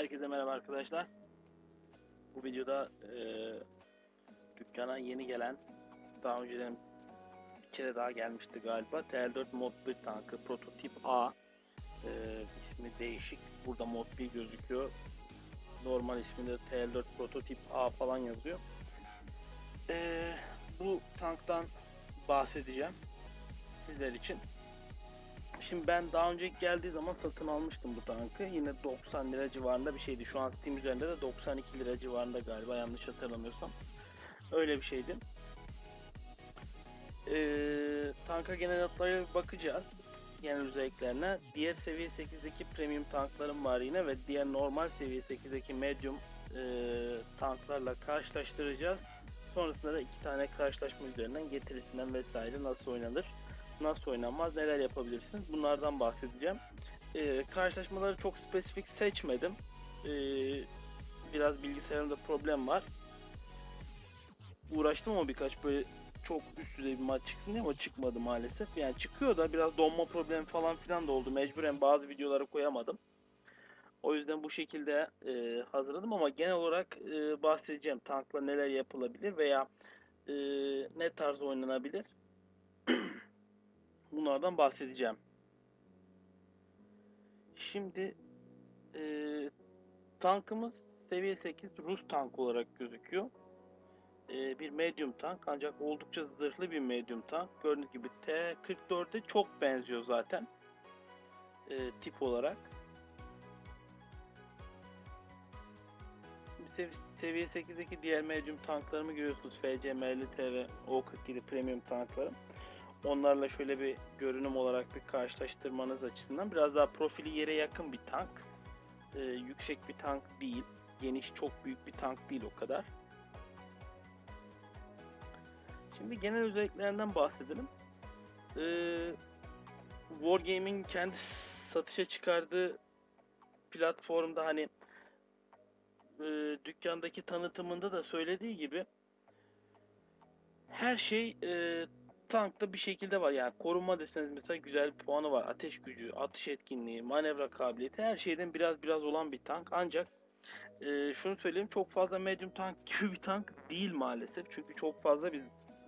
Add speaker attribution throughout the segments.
Speaker 1: Herkese merhaba arkadaşlar. Bu videoda e, dükkana yeni gelen, daha önceden bir kere daha gelmişti galiba. TL4 Mod 1 tankı prototip A. E, ismi değişik. Burada Mod 1 gözüküyor. Normal isminde TL4 prototip A falan yazıyor. E, bu tanktan bahsedeceğim sizler için. Şimdi ben daha önce geldiği zaman satın almıştım bu tankı. Yine 90 lira civarında bir şeydi. Şu an Steam üzerinde de 92 lira civarında galiba yanlış hatırlamıyorsam. Öyle bir şeydi. Ee, tanka genel hatlarıyla bakacağız. Genel özelliklerine. Diğer seviye 8'deki premium tanklarım var yine ve diğer normal seviye 8'deki medium e, tanklarla karşılaştıracağız. Sonrasında da iki tane karşılaşma üzerinden getirisinden vesaire nasıl oynanır nasıl oynanmaz, neler yapabilirsiniz bunlardan bahsedeceğim. Ee, karşılaşmaları çok spesifik seçmedim. Ee, biraz bilgisayarımda problem var. Uğraştım ama birkaç böyle çok üst düzey bir maç çıksın diye ama çıkmadı maalesef. Yani çıkıyor da biraz donma problemi falan filan da oldu. Mecburen bazı videoları koyamadım. O yüzden bu şekilde e, hazırladım ama genel olarak e, bahsedeceğim tankla neler yapılabilir veya e, ne tarz oynanabilir. Bunlardan bahsedeceğim. Şimdi e, tankımız seviye 8 Rus tank olarak gözüküyor. E, bir medium tank ancak oldukça zırhlı bir medium tank. Gördüğünüz gibi T-44'e çok benziyor zaten e, tip olarak. Sev seviye 8'deki diğer medium tanklarımı görüyorsunuz. FC-50T ve O-47 premium tanklarım. Onlarla şöyle bir görünüm olarak bir karşılaştırmanız açısından biraz daha profili yere yakın bir tank. Ee, yüksek bir tank değil. Geniş çok büyük bir tank değil o kadar. Şimdi genel özelliklerinden bahsedelim. Ee, Wargaming kendi satışa çıkardığı platformda hani e, dükkandaki tanıtımında da söylediği gibi her şey e, tankta bir şekilde var. Yani korunma deseniz mesela güzel bir puanı var. Ateş gücü, atış etkinliği, manevra kabiliyeti her şeyden biraz biraz olan bir tank. Ancak e, şunu söyleyeyim çok fazla medium tank gibi bir tank değil maalesef. Çünkü çok fazla bir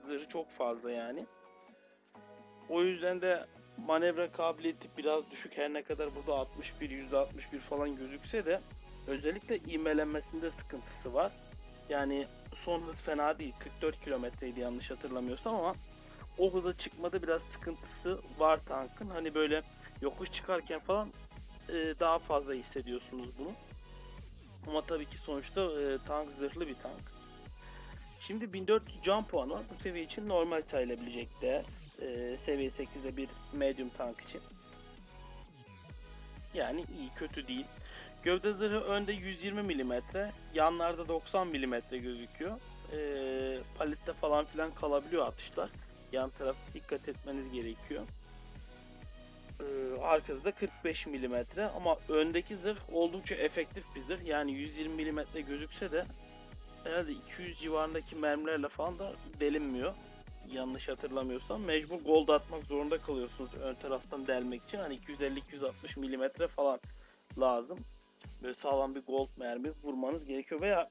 Speaker 1: zırhı çok fazla yani. O yüzden de manevra kabiliyeti biraz düşük. Her ne kadar burada 61, %61 falan gözükse de özellikle ivmelenmesinde sıkıntısı var. Yani son hız fena değil. 44 kilometreydi yanlış hatırlamıyorsam ama o hıza çıkmada biraz sıkıntısı var tankın. Hani böyle yokuş çıkarken falan e, daha fazla hissediyorsunuz bunu. Ama tabii ki sonuçta e, tank zırhlı bir tank. Şimdi 1400 can puanı var. Bu seviye için normal sayılabilecek değer. E, seviye 8'de bir medium tank için. Yani iyi kötü değil. Gövde zırhı önde 120 mm, yanlarda 90 mm gözüküyor. E, palette falan filan kalabiliyor atışlar. Yan taraf dikkat etmeniz gerekiyor. Ee, arkada da 45 mm ama öndeki zırh oldukça efektif bir zırh. Yani 120 mm gözükse de herhalde 200 civarındaki mermilerle falan da delinmiyor. Yanlış hatırlamıyorsam mecbur gold atmak zorunda kalıyorsunuz ön taraftan delmek için. Hani 250-260 mm falan lazım. Böyle sağlam bir gold mermi vurmanız gerekiyor veya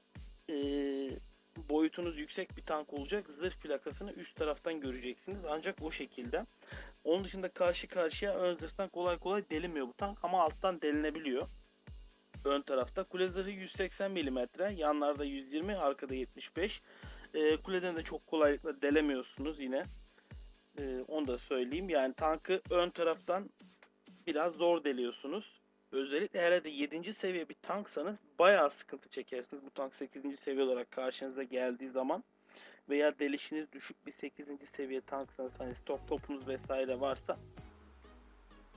Speaker 1: ee, boyutunuz yüksek bir tank olacak. Zırh plakasını üst taraftan göreceksiniz. Ancak o şekilde. Onun dışında karşı karşıya ön zırhtan kolay kolay delinmiyor bu tank ama alttan delinebiliyor. Ön tarafta. Kule zırhı 180 mm, yanlarda 120, arkada 75. Ee, kuleden de çok kolaylıkla delemiyorsunuz yine. Ee, onu da söyleyeyim. Yani tankı ön taraftan biraz zor deliyorsunuz. Özellikle hele de 7. seviye bir tanksanız bayağı sıkıntı çekersiniz. Bu tank 8. seviye olarak karşınıza geldiği zaman veya delişiniz düşük bir 8. seviye tanksanız hani stok topunuz vesaire varsa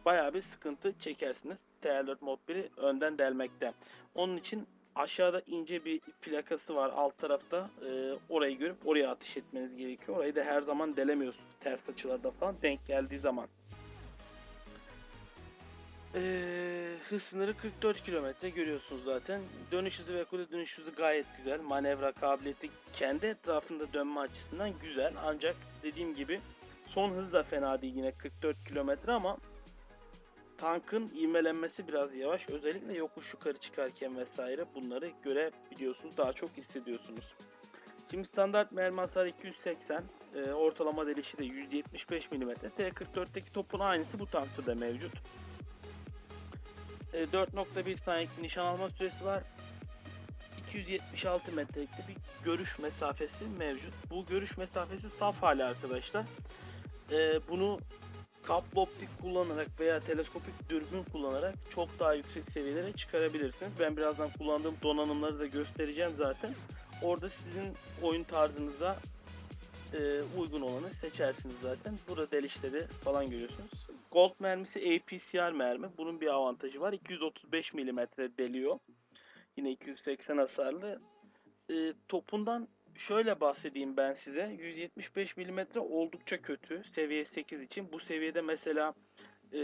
Speaker 1: bayağı bir sıkıntı çekersiniz. TL4 Mod 1'i önden delmekte. Onun için aşağıda ince bir plakası var alt tarafta. E, orayı görüp oraya atış etmeniz gerekiyor. Orayı da her zaman delemiyorsunuz. Ters açılarda falan denk geldiği zaman. Ee, hız sınırı 44 km görüyorsunuz zaten. Dönüş hızı ve kule dönüş hızı gayet güzel. Manevra kabiliyeti kendi etrafında dönme açısından güzel. Ancak dediğim gibi son hız da fena değil yine 44 km ama tankın ivmelenmesi biraz yavaş. Özellikle yokuş yukarı çıkarken vesaire bunları görebiliyorsunuz. Daha çok hissediyorsunuz. Şimdi standart mermi hasarı 280. e, ortalama delişi de 175 mm. T-44'teki topun aynısı bu tankta da mevcut. E, 4.1 saniyelik nişan alma süresi var. 276 metrelikte bir görüş mesafesi mevcut. Bu görüş mesafesi saf hali arkadaşlar. E, bunu kaplı optik kullanarak veya teleskopik dürbün kullanarak çok daha yüksek seviyelere çıkarabilirsiniz. Ben birazdan kullandığım donanımları da göstereceğim zaten. Orada sizin oyun tarzınıza e, uygun olanı seçersiniz zaten. Burada delişleri falan görüyorsunuz. Gold mermisi APCR mermi. Bunun bir avantajı var. 235 mm deliyor. Yine 280 hasarlı. E, topundan şöyle bahsedeyim ben size. 175 mm oldukça kötü. Seviye 8 için. Bu seviyede mesela e,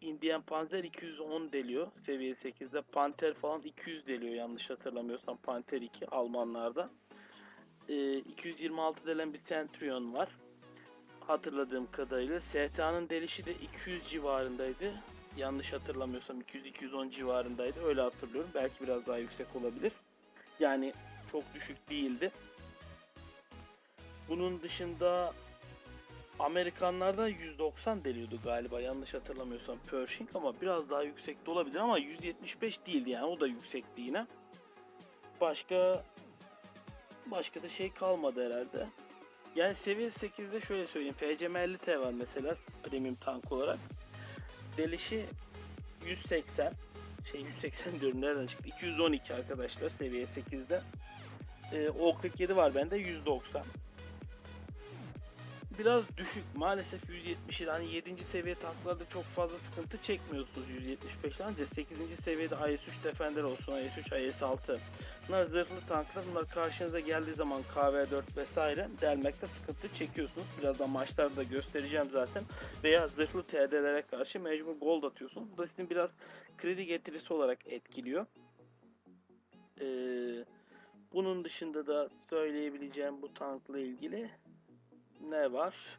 Speaker 1: Indian Panzer 210 deliyor. Seviye 8'de. Panther falan 200 deliyor yanlış hatırlamıyorsam. Panther 2 Almanlarda. E, 226 delen bir Centurion var. Hatırladığım kadarıyla. STA'nın delişi de 200 civarındaydı. Yanlış hatırlamıyorsam 200-210 civarındaydı. Öyle hatırlıyorum. Belki biraz daha yüksek olabilir. Yani çok düşük değildi. Bunun dışında Amerikanlarda 190 deliyordu galiba yanlış hatırlamıyorsam Pershing ama biraz daha yüksek de olabilir ama 175 değildi yani o da yüksekti yine. Başka başka da şey kalmadı herhalde. Yani seviye 8'de şöyle söyleyeyim FCM 50T var mesela premium tank olarak. Delişi 180 şey 180 diyorum nereden çıktı 212 arkadaşlar seviye 8'de. Ee, O47 var bende 190 biraz düşük. Maalesef 170 hani 7. seviye tanklarda çok fazla sıkıntı çekmiyorsunuz 175 ancak 8. seviyede IS-3 Defender olsun, IS-3, IS-6. Bunlar zırhlı tanklar. Bunlar karşınıza geldiği zaman KV-4 vesaire delmekte sıkıntı çekiyorsunuz. Birazdan maçlarda da göstereceğim zaten. Veya zırhlı TD'lere karşı mecbur gold atıyorsunuz. Bu da sizin biraz kredi getirisi olarak etkiliyor. Ee, bunun dışında da söyleyebileceğim bu tankla ilgili ne var?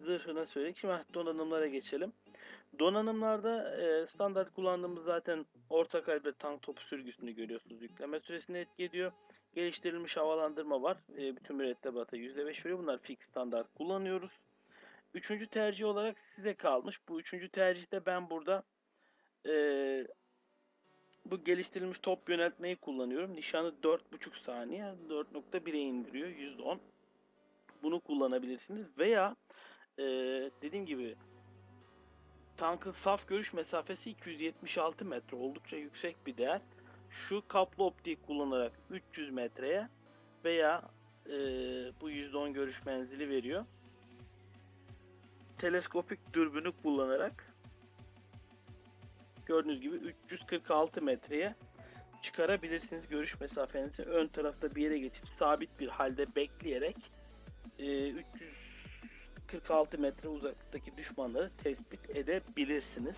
Speaker 1: Zırhına söyledik. Şimdi donanımlara geçelim. Donanımlarda e, standart kullandığımız zaten orta kalibre tank topu sürgüsünü görüyorsunuz. Yükleme süresini etki ediyor. Geliştirilmiş havalandırma var. E, bütün mürettebata %5 veriyor. Bunlar fix standart kullanıyoruz. Üçüncü tercih olarak size kalmış. Bu üçüncü tercihte ben burada e, bu geliştirilmiş top yöneltmeyi kullanıyorum. Nişanı 4.5 saniye 4.1'e indiriyor. %10 bunu kullanabilirsiniz. Veya e, dediğim gibi tankın saf görüş mesafesi 276 metre. Oldukça yüksek bir değer. Şu kaplı optik kullanarak 300 metreye veya e, bu %10 görüş menzili veriyor. Teleskopik dürbünü kullanarak gördüğünüz gibi 346 metreye çıkarabilirsiniz görüş mesafenizi. Ön tarafta bir yere geçip sabit bir halde bekleyerek 346 metre uzaktaki düşmanları tespit edebilirsiniz.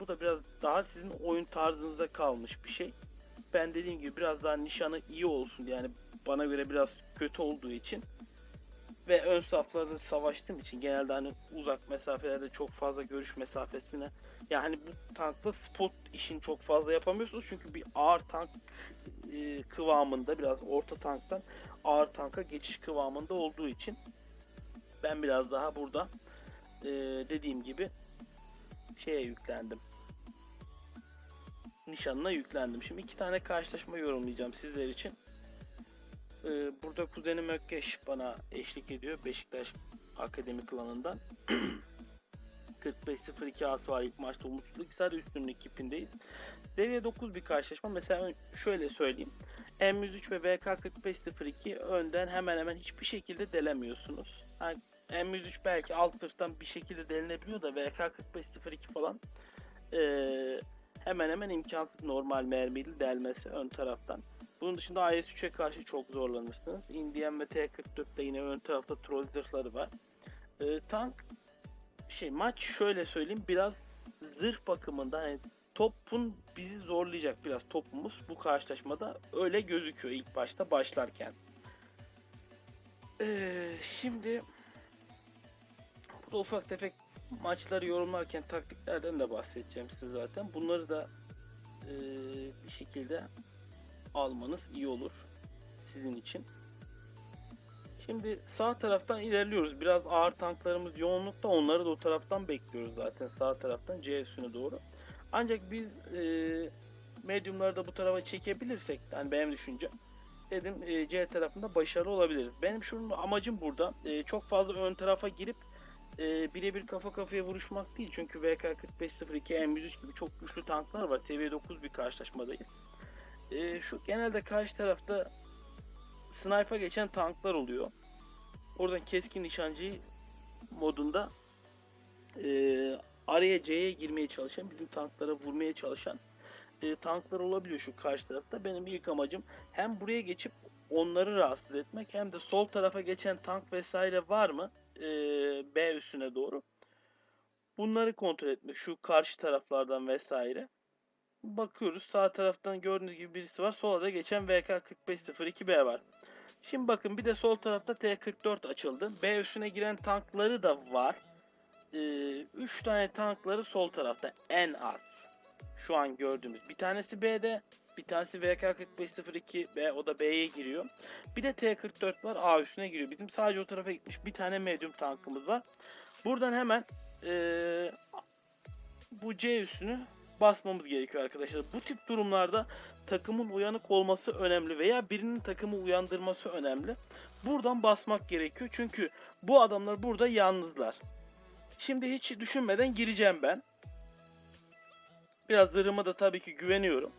Speaker 1: bu da biraz daha sizin oyun tarzınıza kalmış bir şey. Ben dediğim gibi biraz daha nişanı iyi olsun yani bana göre biraz kötü olduğu için ve ön saflarda savaştığım için genelde hani uzak mesafelerde çok fazla görüş mesafesine yani bu tankla spot işini çok fazla yapamıyorsunuz çünkü bir ağır tank e, kıvamında biraz orta tanktan ağır tanka geçiş kıvamında olduğu için ben biraz daha burada e, dediğim gibi şeye yüklendim. Nişanına yüklendim. Şimdi iki tane karşılaşma yorumlayacağım sizler için. E, burada kuzenim Ökkeş bana eşlik ediyor. Beşiktaş Akademi klanından. 45-02 ası var ilk maçta umutsuzluk. Sadece üstünlük kipindeyiz. Seviye 9 bir karşılaşma. Mesela şöyle söyleyeyim. M103 ve VK4502 önden hemen hemen hiçbir şekilde delemiyorsunuz. Yani M103 belki alt sırttan bir şekilde delinebiliyor da VK4502 falan ee, hemen hemen imkansız normal mermiyle delmesi ön taraftan. Bunun dışında IS-3'e karşı çok zorlanırsınız. Indian ve T-44'te yine ön tarafta troll zırhları var. Ee, tank şey maç şöyle söyleyeyim biraz zırh bakımında hani topun bizi zorlayacak biraz topumuz bu karşılaşmada öyle gözüküyor ilk başta başlarken. Ee, şimdi burada ufak tefek maçları yorumlarken taktiklerden de bahsedeceğim size zaten. Bunları da e, bir şekilde almanız iyi olur sizin için. Şimdi sağ taraftan ilerliyoruz. Biraz ağır tanklarımız yoğunlukta. Onları da o taraftan bekliyoruz zaten. Sağ taraftan C doğru. Ancak biz e, mediumları da bu tarafa çekebilirsek, yani benim düşüncem, dedim e, C tarafında başarılı olabiliriz. Benim şunun amacım burada e, çok fazla ön tarafa girip e, birebir kafa kafaya vuruşmak değil. Çünkü VK4502 M103 gibi çok güçlü tanklar var. Seviye 9 bir karşılaşmadayız. E, şu genelde karşı tarafta sniper geçen tanklar oluyor. Oradan keskin nişancı modunda e, araya C'ye girmeye çalışan, bizim tanklara vurmaya çalışan e, tanklar olabiliyor şu karşı tarafta. Benim ilk amacım hem buraya geçip onları rahatsız etmek hem de sol tarafa geçen tank vesaire var mı e, B üstüne doğru. Bunları kontrol etmek şu karşı taraflardan vesaire. Bakıyoruz sağ taraftan gördüğünüz gibi birisi var. Sola da geçen VK4502B var. Şimdi bakın bir de sol tarafta T44 açıldı. B üstüne giren tankları da var. 3 tane tankları sol tarafta en az. Şu an gördüğümüz. Bir tanesi B'de, bir tanesi VK4502B o da B'ye giriyor. Bir de T44 var A üstüne giriyor. Bizim sadece o tarafa gitmiş bir tane medium tankımız var. Buradan hemen ee, bu C üstünü basmamız gerekiyor arkadaşlar. Bu tip durumlarda takımın uyanık olması önemli veya birinin takımı uyandırması önemli. Buradan basmak gerekiyor çünkü bu adamlar burada yalnızlar. Şimdi hiç düşünmeden gireceğim ben. Biraz zırhıma da tabii ki güveniyorum.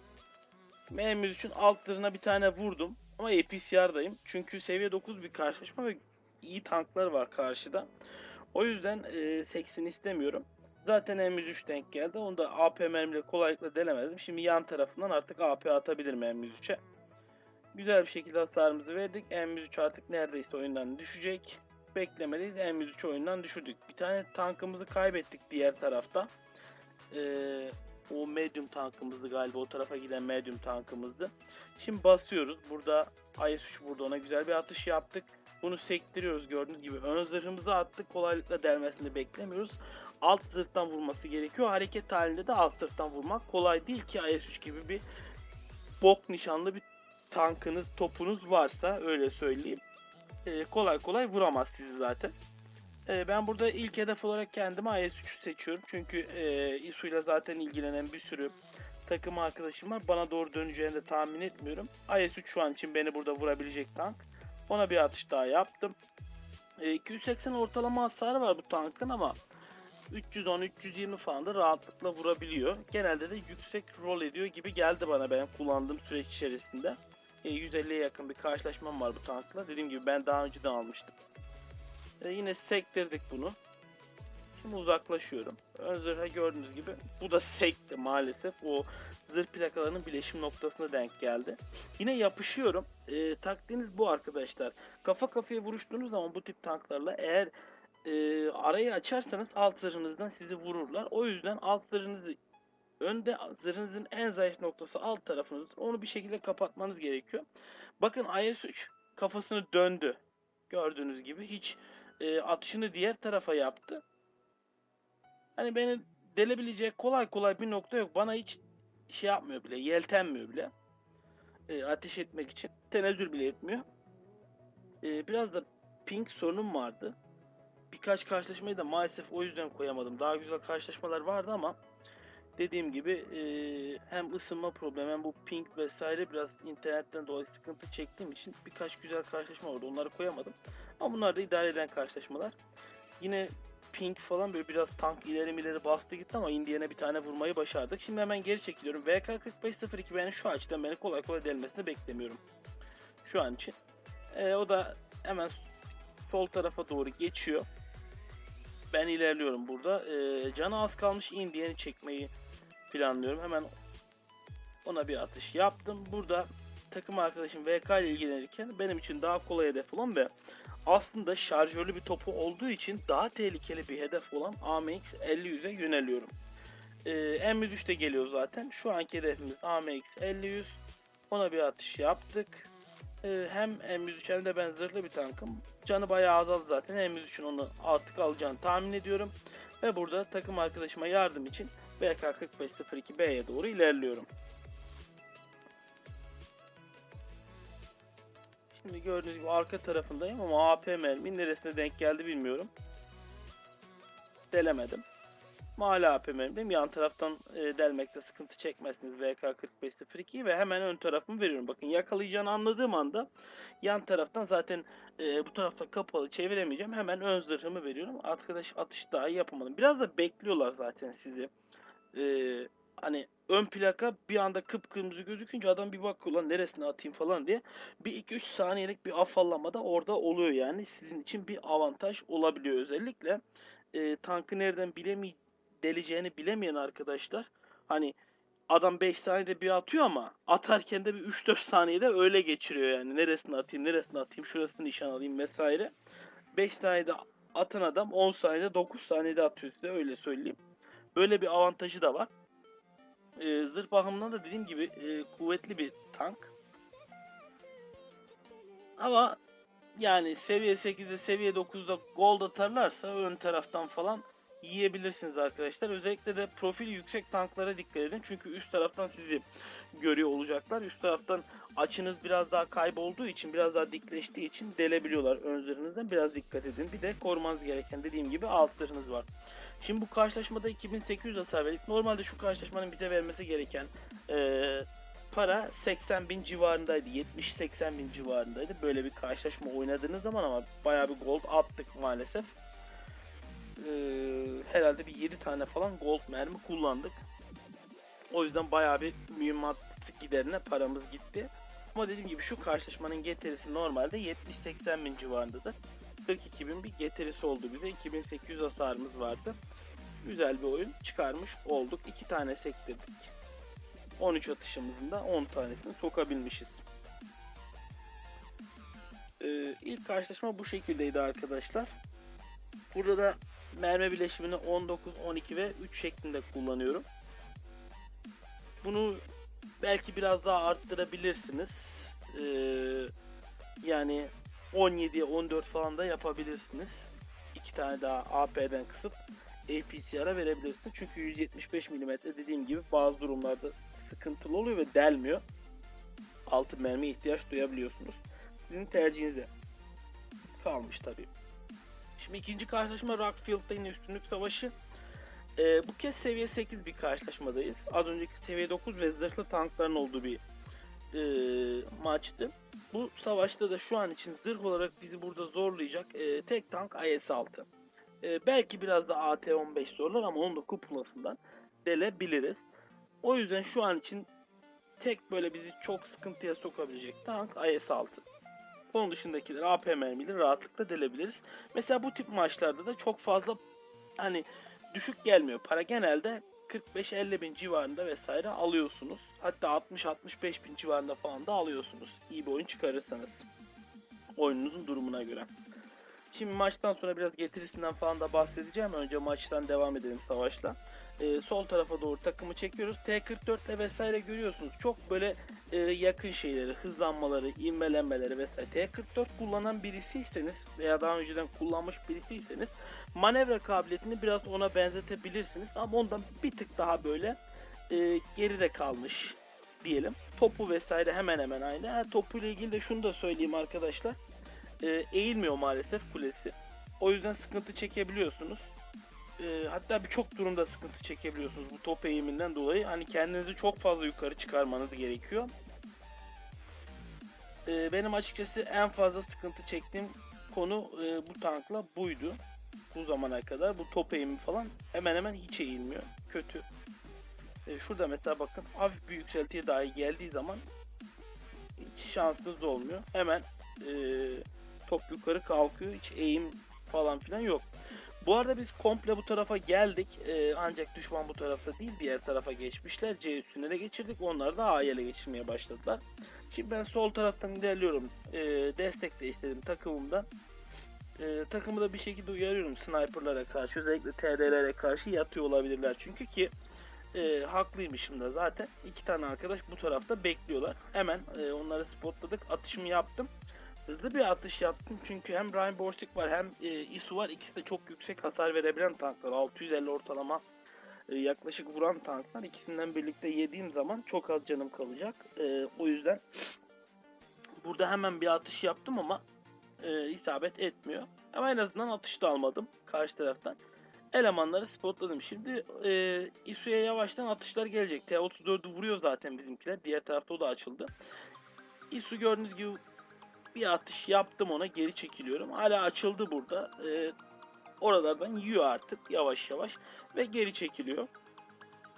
Speaker 1: M103 için alt zırhına bir tane vurdum. Ama APCR'dayım. Çünkü seviye 9 bir karşılaşma ve iyi tanklar var karşıda. O yüzden e, seksin istemiyorum. Zaten M103 denk geldi. Onu da AP mermiyle kolaylıkla delemedim. Şimdi yan tarafından artık AP atabilirim M103'e. Güzel bir şekilde hasarımızı verdik. M103 artık neredeyse oyundan düşecek. Beklemeliyiz. M103 oyundan düşürdük. Bir tane tankımızı kaybettik diğer tarafta. Ee, o medium tankımızdı galiba. O tarafa giden medium tankımızdı. Şimdi basıyoruz. Burada IS-3 burada ona güzel bir atış yaptık. Bunu sektiriyoruz gördüğünüz gibi. Ön zırhımızı attık. Kolaylıkla delmesini beklemiyoruz. Alt zırhtan vurması gerekiyor. Hareket halinde de alt zırhtan vurmak kolay değil ki IS-3 gibi bir bok nişanlı bir tankınız, topunuz varsa öyle söyleyeyim. Ee, kolay kolay vuramaz sizi zaten. Ee, ben burada ilk hedef olarak kendime IS-3'ü seçiyorum. Çünkü e, ISU ile zaten ilgilenen bir sürü takım arkadaşım var. Bana doğru döneceğini de tahmin etmiyorum. IS-3 şu an için beni burada vurabilecek tank. Ona bir atış daha yaptım. E, 280 ortalama hasarı var bu tankın ama 310-320 falan da rahatlıkla vurabiliyor. Genelde de yüksek rol ediyor gibi geldi bana ben kullandığım süreç içerisinde. E, 150'ye yakın bir karşılaşmam var bu tankla. Dediğim gibi ben daha önceden almıştım. E, yine sektirdik bunu. Şimdi uzaklaşıyorum. Ön zırha gördüğünüz gibi bu da sekti maalesef. O zırh plakalarının bileşim noktasına denk geldi. Yine yapışıyorum. E, taktiğiniz bu arkadaşlar. Kafa kafaya vuruştuğunuz zaman bu tip tanklarla eğer e, arayı açarsanız alt zırhınızdan sizi vururlar. O yüzden alt zırhınızı önde zırhınızın en zayıf noktası alt tarafınızdır. Onu bir şekilde kapatmanız gerekiyor. Bakın IS-3 kafasını döndü. Gördüğünüz gibi hiç e, atışını diğer tarafa yaptı. Hani beni delebilecek kolay kolay bir nokta yok. Bana hiç şey yapmıyor bile, yeltenmiyor bile. E, ateş etmek için tenezzül bile etmiyor. E, biraz da ping sorunum vardı. Birkaç karşılaşmayı da maalesef o yüzden koyamadım. Daha güzel karşılaşmalar vardı ama dediğim gibi e, hem ısınma problemi hem bu ping vesaire biraz internetten dolayı sıkıntı çektiğim için birkaç güzel karşılaşma vardı. Onları koyamadım. Ama bunlar da idare eden karşılaşmalar. Yine ping falan böyle biraz tank ileri ileri bastı gitti ama Indiana bir tane vurmayı başardık. Şimdi hemen geri çekiliyorum. VK4502 beni şu açıdan beni kolay kolay delmesini beklemiyorum. Şu an için. E, o da hemen sol tarafa doğru geçiyor. Ben ilerliyorum burada. E, canı az kalmış Indian'i çekmeyi planlıyorum. Hemen ona bir atış yaptım. Burada takım arkadaşım VK ile ilgilenirken benim için daha kolay hedef olan ve aslında şarjörlü bir topu olduğu için daha tehlikeli bir hedef olan AMX 50-100'e yöneliyorum. Ee, M103 de geliyor zaten. Şu anki hedefimiz AMX 50-100. Ona bir atış yaptık. Ee, hem M103 hem de ben zırhlı bir tankım. Canı bayağı azaldı zaten. M103'ün onu artık alacağını tahmin ediyorum. Ve burada takım arkadaşıma yardım için BK4502B'ye doğru ilerliyorum. Şimdi gördüğünüz gibi arka tarafındayım ama AP mermi neresine denk geldi bilmiyorum. Delemedim. Hala AP mermideyim. Yan taraftan e, delmekte sıkıntı çekmezsiniz VK4502 ve hemen ön tarafımı veriyorum. Bakın yakalayacağını anladığım anda yan taraftan zaten e, bu tarafta kapalı çeviremeyeceğim. Hemen ön zırhımı veriyorum. Arkadaş atış daha yapamadım. Biraz da bekliyorlar zaten sizi. E, hani ön plaka bir anda kıpkırmızı gözükünce adam bir bakıyor lan neresine atayım falan diye. Bir 2-3 saniyelik bir afallama da orada oluyor yani. Sizin için bir avantaj olabiliyor özellikle. E, tankı nereden bilemi deleceğini bilemeyen arkadaşlar hani adam 5 saniyede bir atıyor ama atarken de bir 3-4 saniyede öyle geçiriyor yani. Neresine atayım, neresine atayım, şurasını nişan alayım vesaire. 5 saniyede atan adam 10 saniyede 9 saniyede atıyor size öyle söyleyeyim. Böyle bir avantajı da var. Ee, zırh bakımından da dediğim gibi e, kuvvetli bir tank. Ama yani seviye 8'de seviye 9'da gold atarlarsa ön taraftan falan yiyebilirsiniz arkadaşlar. Özellikle de profil yüksek tanklara dikkat edin. Çünkü üst taraftan sizi görüyor olacaklar. Üst taraftan açınız biraz daha kaybolduğu için, biraz daha dikleştiği için delebiliyorlar ön zırhınızdan. Biraz dikkat edin. Bir de korumanız gereken dediğim gibi alt zırhınız var. Şimdi bu karşılaşmada 2800 hasar verdik. Normalde şu karşılaşmanın bize vermesi gereken ee, para 80 bin civarındaydı. 70-80 bin civarındaydı. Böyle bir karşılaşma oynadığınız zaman ama bayağı bir gold attık maalesef e, herhalde bir 7 tane falan gold mermi kullandık. O yüzden bayağı bir mühimmat giderine paramız gitti. Ama dediğim gibi şu karşılaşmanın getirisi normalde 70-80 bin civarındadır. 42 bin bir getirisi oldu bize. 2800 hasarımız vardı. Güzel bir oyun çıkarmış olduk. 2 tane sektirdik. 13 atışımızın da 10 tanesini sokabilmişiz. Ee, ilk karşılaşma bu şekildeydi arkadaşlar. Burada da mermi bileşimini 19, 12 ve 3 şeklinde kullanıyorum. Bunu belki biraz daha arttırabilirsiniz. Ee, yani 17'ye 14 falan da yapabilirsiniz. İki tane daha AP'den kısıp APCR'a verebilirsiniz. Çünkü 175 mm dediğim gibi bazı durumlarda sıkıntılı oluyor ve delmiyor. Altı mermi ihtiyaç duyabiliyorsunuz. Sizin tercihinize kalmış tabii. Şimdi ikinci karşılaşma Rockfield'da yine üstünlük savaşı. Ee, bu kez seviye 8 bir karşılaşmadayız. Az önceki seviye 9 ve zırhlı tankların olduğu bir e, maçtı. Bu savaşta da şu an için zırh olarak bizi burada zorlayacak e, tek tank IS-6. E, belki biraz da AT-15 zorlar ama onu da kupulasından delebiliriz. O yüzden şu an için tek böyle bizi çok sıkıntıya sokabilecek tank IS-6. Onun dışındakileri AP mermiyle rahatlıkla delebiliriz. Mesela bu tip maçlarda da çok fazla hani düşük gelmiyor. Para genelde 45-50 bin civarında vesaire alıyorsunuz. Hatta 60-65 bin civarında falan da alıyorsunuz. İyi bir oyun çıkarırsanız. Oyununuzun durumuna göre. Şimdi maçtan sonra biraz getirisinden falan da bahsedeceğim. Önce maçtan devam edelim savaşla e, sol tarafa doğru takımı çekiyoruz. T44 ile vesaire görüyorsunuz. Çok böyle e, yakın şeyleri, hızlanmaları, inmelenmeleri vesaire. T44 kullanan birisiyseniz veya daha önceden kullanmış birisiyseniz manevra kabiliyetini biraz ona benzetebilirsiniz. Ama ondan bir tık daha böyle e, geride kalmış diyelim. Topu vesaire hemen hemen aynı. Ha, topuyla ilgili de şunu da söyleyeyim arkadaşlar. E, eğilmiyor maalesef kulesi. O yüzden sıkıntı çekebiliyorsunuz e, hatta birçok durumda sıkıntı çekebiliyorsunuz bu top eğiminden dolayı. Hani kendinizi çok fazla yukarı çıkarmanız gerekiyor. E, benim açıkçası en fazla sıkıntı çektiğim konu e, bu tankla buydu. Bu zamana kadar bu top eğimi falan hemen hemen hiç eğilmiyor. Kötü. E, şurada mesela bakın hafif bir yükseltiye dahi geldiği zaman hiç şansınız olmuyor. Hemen e, top yukarı kalkıyor. Hiç eğim falan filan yok. Bu arada biz komple bu tarafa geldik. Ee, ancak düşman bu tarafta değil diğer tarafa geçmişler. C üstüne de geçirdik. Onlar da A'ya ele geçirmeye başladılar. Şimdi ben sol taraftan ilerliyorum. Ee, destek de istedim takımımdan. Ee, takımı da bir şekilde uyarıyorum sniperlara karşı. Özellikle TD'lere karşı yatıyor olabilirler. Çünkü ki e, haklıymışım da zaten. iki tane arkadaş bu tarafta bekliyorlar. Hemen e, onları spotladık. Atışımı yaptım. Hızlı bir atış yaptım çünkü hem Ryan Borsig var hem e, Isu var. İkisi de çok yüksek hasar verebilen tanklar. 650 ortalama e, yaklaşık vuran tanklar. İkisinden birlikte yediğim zaman çok az canım kalacak. E, o yüzden burada hemen bir atış yaptım ama e, isabet etmiyor. Ama en azından atış da almadım karşı taraftan. Elemanları spotladım. Şimdi e, Isu'ya yavaştan atışlar gelecek. T-34'ü vuruyor zaten bizimkiler. Diğer tarafta o da açıldı. Isu gördüğünüz gibi bir atış yaptım ona geri çekiliyorum. Hala açıldı burada. E, oralardan yiyor artık yavaş yavaş ve geri çekiliyor.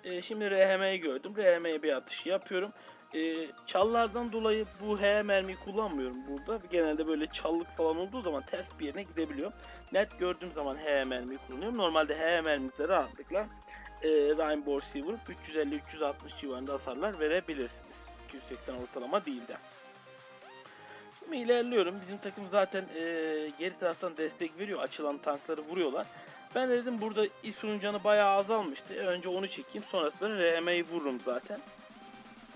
Speaker 1: E, şimdi RHM'yi gördüm. RHM'ye bir atış yapıyorum. E, çallardan dolayı bu H mermiyi kullanmıyorum burada. Genelde böyle çallık falan olduğu zaman ters bir yerine gidebiliyor. Net gördüğüm zaman H mermiyi kullanıyorum. Normalde H mermide rahatlıkla e, Borsi'yi vurup 350-360 civarında hasarlar verebilirsiniz. 280 ortalama değil de. Şimdi ilerliyorum. Bizim takım zaten e, geri taraftan destek veriyor. Açılan tankları vuruyorlar. Ben de dedim burada İSU'nun canı bayağı azalmıştı. E, Önce onu çekeyim. Sonrasında RHM'yi vururum zaten.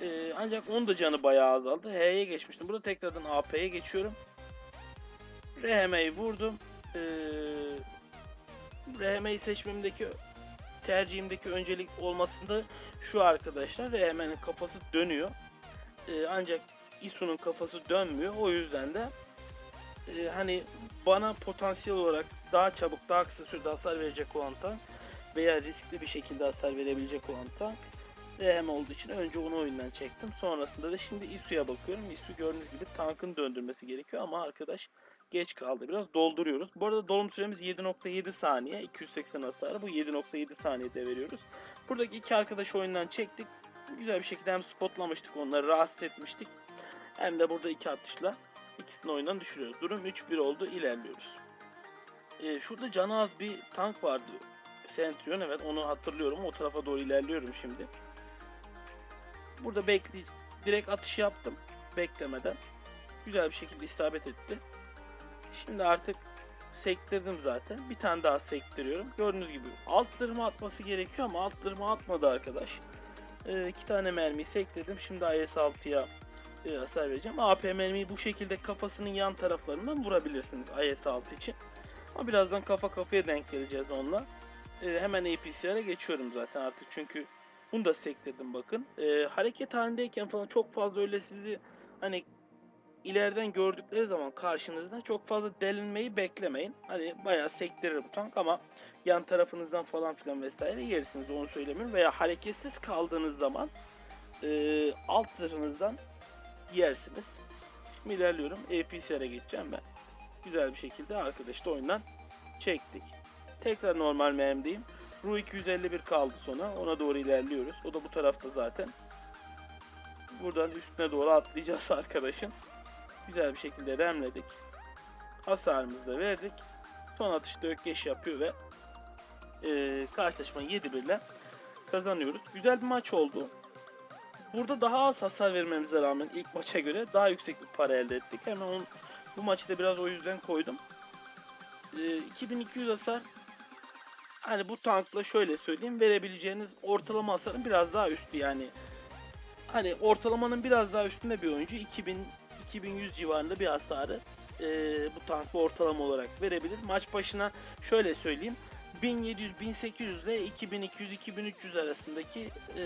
Speaker 1: E, ancak onun da canı bayağı azaldı. H'ye geçmiştim. Burada tekrardan AP'ye geçiyorum. RHM'yi vurdum. E, RHM'yi seçmemdeki tercihimdeki öncelik olmasında şu arkadaşlar. RHM'nin kafası dönüyor. E, ancak İSU'nun kafası dönmüyor. O yüzden de e, hani bana potansiyel olarak daha çabuk, daha kısa sürede hasar verecek olan tank veya riskli bir şekilde hasar verebilecek olan tank RM olduğu için önce onu oyundan çektim. Sonrasında da şimdi İSU'ya bakıyorum. İSU gördüğünüz gibi tankın döndürmesi gerekiyor ama arkadaş geç kaldı biraz. Dolduruyoruz. Bu arada dolum süremiz 7.7 saniye. 280 hasarı. Bu 7.7 saniyede veriyoruz. Buradaki iki arkadaşı oyundan çektik. Güzel bir şekilde hem spotlamıştık onları, rahatsız etmiştik. Hem de burada iki atışla ikisini oyundan düşürüyoruz. Durum 3-1 oldu. ilerliyoruz. Ee, şurada canı az bir tank vardı. Centurion evet onu hatırlıyorum. O tarafa doğru ilerliyorum şimdi. Burada bekli direkt atış yaptım. Beklemeden. Güzel bir şekilde isabet etti. Şimdi artık sektirdim zaten. Bir tane daha sektiriyorum. Gördüğünüz gibi alt zırhımı atması gerekiyor ama alt zırhımı atmadı arkadaş. Ee, iki tane mermiyi sektirdim. Şimdi IS-6'ya e, hasar vereceğim. AP mermiyi bu şekilde kafasının yan taraflarından vurabilirsiniz IS-6 için. Ama birazdan kafa kafaya denk geleceğiz onunla. Ee, hemen APCR'e geçiyorum zaten artık çünkü bunu da sektirdim bakın. Ee, hareket halindeyken falan çok fazla öyle sizi hani ileriden gördükleri zaman karşınızda çok fazla delinmeyi beklemeyin. Hani bayağı sektirir bu tank ama yan tarafınızdan falan filan vesaire yersiniz onu söylemiyorum. Veya hareketsiz kaldığınız zaman e, alt zırhınızdan yersiniz. Şimdi ilerliyorum. APCR'e geçeceğim ben. Güzel bir şekilde arkadaşı da oyundan çektik. Tekrar normal mermideyim. Ru 251 kaldı sonra. Ona doğru ilerliyoruz. O da bu tarafta zaten. Buradan üstüne doğru atlayacağız arkadaşın. Güzel bir şekilde remledik. Hasarımızı da verdik. Son atışta ökkeş yapıyor ve e, karşılaşma 7-1 ile kazanıyoruz. Güzel bir maç oldu. Burada daha az hasar vermemize rağmen ilk maça göre daha yüksek bir para elde ettik. Hemen onun, bu maçı da biraz o yüzden koydum. E, 2200 hasar hani bu tankla şöyle söyleyeyim verebileceğiniz ortalama hasarın biraz daha üstü yani. Hani ortalamanın biraz daha üstünde bir oyuncu 2000 2100 civarında bir hasarı e, bu tankla ortalama olarak verebilir. Maç başına şöyle söyleyeyim 1700-1800 ile 2200-2300 arasındaki e,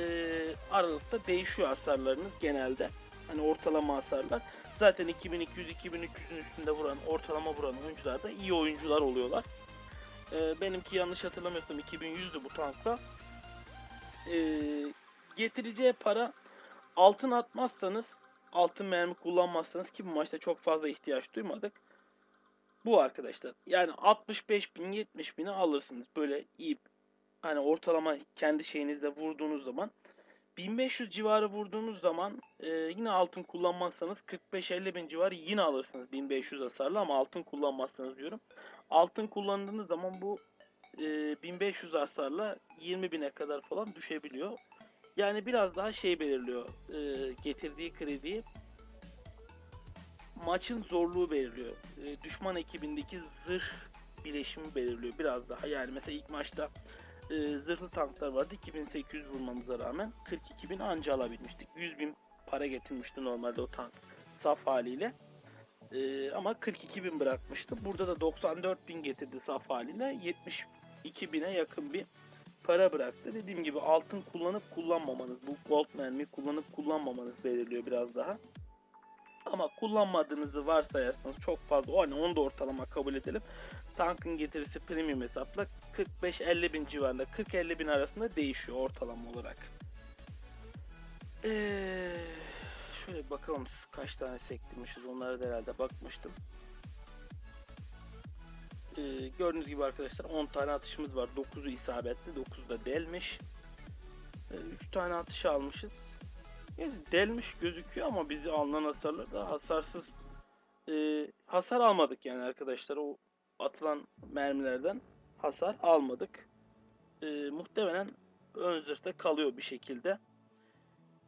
Speaker 1: aralıkta değişiyor hasarlarınız genelde. Hani ortalama hasarlar. Zaten 2200-2300'ün üstünde vuran, ortalama vuran oyuncular da iyi oyuncular oluyorlar. E, benimki yanlış hatırlamıyorsam 2100'dü bu tankta. E, getireceği para altın atmazsanız, altın mermi kullanmazsanız ki bu maçta çok fazla ihtiyaç duymadık. Bu arkadaşlar. Yani 65 bin 70 bini alırsınız. Böyle iyi hani ortalama kendi şeyinizde vurduğunuz zaman 1500 civarı vurduğunuz zaman e, yine altın kullanmazsanız 45-50 bin civarı yine alırsınız 1500 hasarlı ama altın kullanmazsanız diyorum. Altın kullandığınız zaman bu e, 1500 hasarla 20 bine kadar falan düşebiliyor. Yani biraz daha şey belirliyor e, getirdiği krediyi maçın zorluğu belirliyor. E, düşman ekibindeki zırh bileşimi belirliyor biraz daha. Yani mesela ilk maçta e, zırhlı tanklar vardı. 2800 vurmamıza rağmen 42 bin anca alabilmiştik. 100 bin para getirmişti normalde o tank saf haliyle. Ee, ama 42.000 bırakmıştı. Burada da 94.000 getirdi saf haliyle. 72.000'e yakın bir para bıraktı. Dediğim gibi altın kullanıp kullanmamanız, bu gold mermi kullanıp kullanmamanız belirliyor biraz daha. Ama kullanmadığınızı varsayarsanız çok fazla, o hani onu da ortalama kabul edelim. Tankın getirisi premium hesapla 45-50 bin civarında, 40-50 bin arasında değişiyor ortalama olarak. Ee, şöyle bakalım kaç tane sektirmişiz onlara da herhalde bakmıştım. Ee, gördüğünüz gibi arkadaşlar 10 tane atışımız var. 9'u isabetli, 9'u da delmiş. 3 tane atış almışız. Delmiş gözüküyor ama bizi alınan hasarlar hasarsız e, hasar almadık yani arkadaşlar. O atılan mermilerden hasar almadık. E, muhtemelen ön zırhta kalıyor bir şekilde.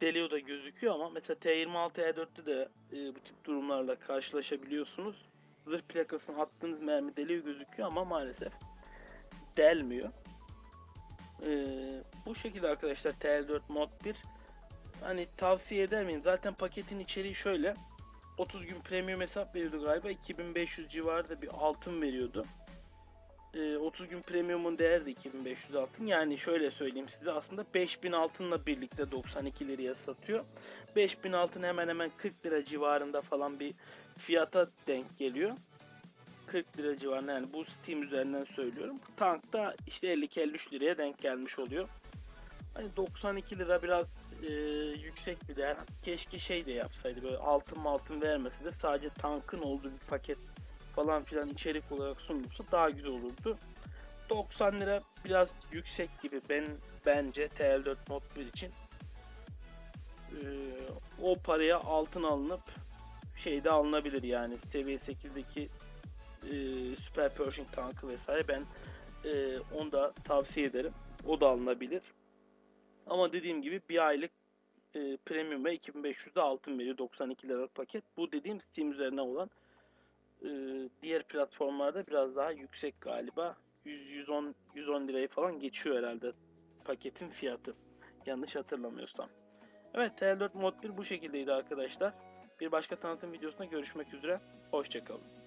Speaker 1: Deliyor da gözüküyor ama mesela T26 E4'te de e, bu tip durumlarla karşılaşabiliyorsunuz. Zırh plakasını attığınız mermi deliyor gözüküyor ama maalesef delmiyor. E, bu şekilde arkadaşlar TL4 Mod 1 hani tavsiye eder miyim? Zaten paketin içeriği şöyle. 30 gün premium hesap veriyordu galiba. 2500 civarında bir altın veriyordu. Ee, 30 gün premiumun değeri de 2500 altın. Yani şöyle söyleyeyim size aslında 5000 altınla birlikte 92 liraya satıyor. 5000 altın hemen hemen 40 lira civarında falan bir fiyata denk geliyor. 40 lira civarında yani bu Steam üzerinden söylüyorum. Tank da işte 52-53 liraya denk gelmiş oluyor. Hani 92 lira biraz e, yüksek bir değer. Keşke şey de yapsaydı böyle altın altın vermese de sadece tankın olduğu bir paket falan filan içerik olarak sunulsa daha güzel olurdu. 90 lira biraz yüksek gibi ben bence TL4 Mod 1 için. E, o paraya altın alınıp şeyde alınabilir yani seviye 8'deki e, Super Pershing tankı vesaire ben e, onu da tavsiye ederim. O da alınabilir. Ama dediğim gibi bir aylık e, premium ve 2500'de altın veriyor 92 liralık paket. Bu dediğim Steam üzerine olan e, diğer platformlarda biraz daha yüksek galiba. 100 110 110 lirayı falan geçiyor herhalde paketin fiyatı. Yanlış hatırlamıyorsam. Evet TL4 Mod 1 bu şekildeydi arkadaşlar. Bir başka tanıtım videosunda görüşmek üzere. Hoşçakalın.